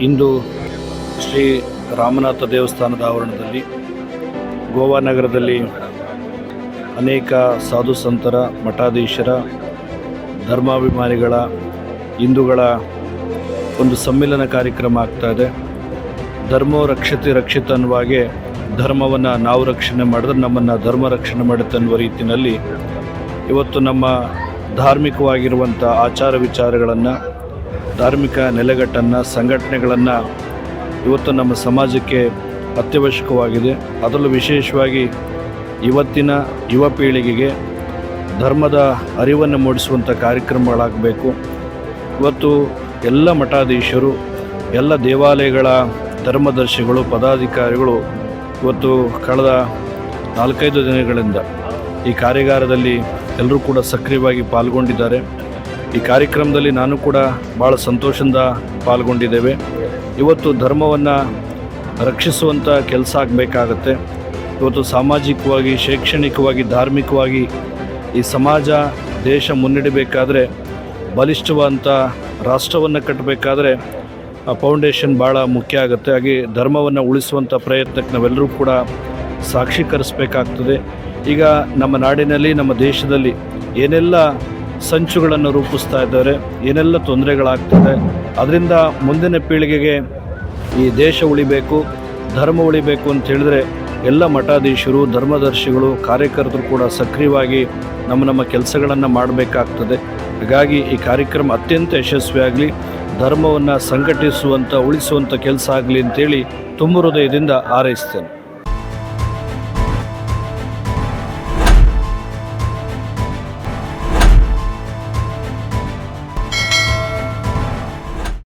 ಇಂದು ಶ್ರೀ ರಾಮನಾಥ ದೇವಸ್ಥಾನದ ಆವರಣದಲ್ಲಿ ಗೋವಾ ನಗರದಲ್ಲಿ ಅನೇಕ ಸಾಧು ಸಂತರ, ಮಠಾಧೀಶರ, ಧರ್ಮಾಭಿಮಾನಿಗಳ, ಹಿಂದೂಗಳ ಒಂದು ಸಮ್ಮಿಲನ ಕಾರ್ಯಕ್ರಮ ಆಗ್ತಾ ಇದೆ. ಧರ್ಮೋ ರಕ್ಷತೆ ರಕ್ಷಿತ ಅನ್ನುವಾಗೆ ಧರ್ಮವನ್ನು ನಾವು ರಕ್ಷಣೆ ಮಾಡಿದ್ರೆ ನಮ್ಮನ್ನು ಧರ್ಮ ರಕ್ಷಣೆ ಮಾಡುತ್ತೆ ಅನ್ನುವ ರೀತಿಯಲ್ಲಿ ಇವತ್ತು ನಮ್ಮ ಧಾರ್ಮಿಕವಾಗಿರುವಂಥ ಆಚಾರ ವಿಚಾರಗಳನ್ನು ಧಾರ್ಮಿಕ ನೆಲೆಗಟ್ಟನ್ನು, ಸಂಘಟನೆಗಳನ್ನು ಇವತ್ತು ನಮ್ಮ ಸಮಾಜಕ್ಕೆ ಅತ್ಯವಶ್ಯಕವಾಗಿದೆ. ಅದರಲ್ಲೂ ವಿಶೇಷವಾಗಿ ಇವತ್ತಿನ ಯುವ ಪೀಳಿಗೆಗೆ ಧರ್ಮದ ಅರಿವನ್ನು ಮೂಡಿಸುವಂಥ ಕಾರ್ಯಕ್ರಮಗಳಾಗಬೇಕು. ಇವತ್ತು ಎಲ್ಲ ಮಠಾಧೀಶರು, ಎಲ್ಲ ದೇವಾಲಯಗಳ ಧರ್ಮದರ್ಶಿಗಳು, ಪದಾಧಿಕಾರಿಗಳು ಇವತ್ತು ಕಳೆದ ನಾಲ್ಕೈದು ದಿನಗಳಿಂದ ಈ ಕಾರ್ಯಾಗಾರದಲ್ಲಿ ಎಲ್ಲರೂ ಕೂಡ ಸಕ್ರಿಯವಾಗಿ ಪಾಲ್ಗೊಂಡಿದ್ದಾರೆ. ಈ ಕಾರ್ಯಕ್ರಮದಲ್ಲಿ ನಾನು ಕೂಡ ಭಾಳ ಸಂತೋಷದಿಂದ ಪಾಲ್ಗೊಂಡಿದ್ದೇವೆ. ಇವತ್ತು ಧರ್ಮವನ್ನು ರಕ್ಷಿಸುವಂಥ ಕೆಲಸ ಆಗಬೇಕಾಗತ್ತೆ. ಇವತ್ತು ಸಾಮಾಜಿಕವಾಗಿ, ಶೈಕ್ಷಣಿಕವಾಗಿ, ಧಾರ್ಮಿಕವಾಗಿ ಈ ಸಮಾಜ, ದೇಶ ಮುನ್ನಡಿಬೇಕಾದ್ರೆ ಬಲಿಷ್ಠವಂತ ರಾಷ್ಟ್ರವನ್ನು ಕಟ್ಟಬೇಕಾದ್ರೆ ಆ ಫೌಂಡೇಶನ್ ಭಾಳ ಮುಖ್ಯ ಆಗುತ್ತೆ. ಹಾಗೆ ಧರ್ಮವನ್ನು ಉಳಿಸುವಂಥ ಪ್ರಯತ್ನಕ್ಕೆ ನಾವೆಲ್ಲರೂ ಕೂಡ ಸಾಕ್ಷೀಕರಿಸಬೇಕಾಗ್ತದೆ ಈಗ ನಮ್ಮ ನಾಡಿನಲ್ಲಿ, ನಮ್ಮ ದೇಶದಲ್ಲಿ ಏನೆಲ್ಲ ಸಂಚುಗಳನ್ನು ರೂಪಿಸ್ತಾ ಇದ್ದಾರೆ. ಏನೆಲ್ಲ ತೊಂದರೆಗಳಾಗ್ತದೆ? ಅದರಿಂದ ಮುಂದಿನ ಪೀಳಿಗೆಗೆ ಈ ದೇಶ ಉಳಿಬೇಕು, ಧರ್ಮ ಉಳಿಬೇಕು ಅಂತ ಹೇಳಿದ್ರೆ ಎಲ್ಲ ಮಠಾಧೀಶರು, ಧರ್ಮದರ್ಶಿಗಳು, ಕಾರ್ಯಕರ್ತರು ಕೂಡ ಸಕ್ರಿಯವಾಗಿ ನಮ್ಮ ನಮ್ಮ ಕೆಲಸಗಳನ್ನು ಮಾಡಬೇಕಾಗ್ತದೆ. ಹಾಗಾಗಿ ಈ ಕಾರ್ಯಕ್ರಮ ಅತ್ಯಂತ ಯಶಸ್ವಿಯಾಗಲಿ ಧರ್ಮವನ್ನು ಸಂಘಟಿಸುವಂಥ ಉಳಿಸುವಂಥ ಕೆಲಸ ಆಗಲಿ ಅಂತೇಳಿ ತುಂಬ ಹೃದಯದಿಂದ ಹಾರೈಸ್ತೇನೆ.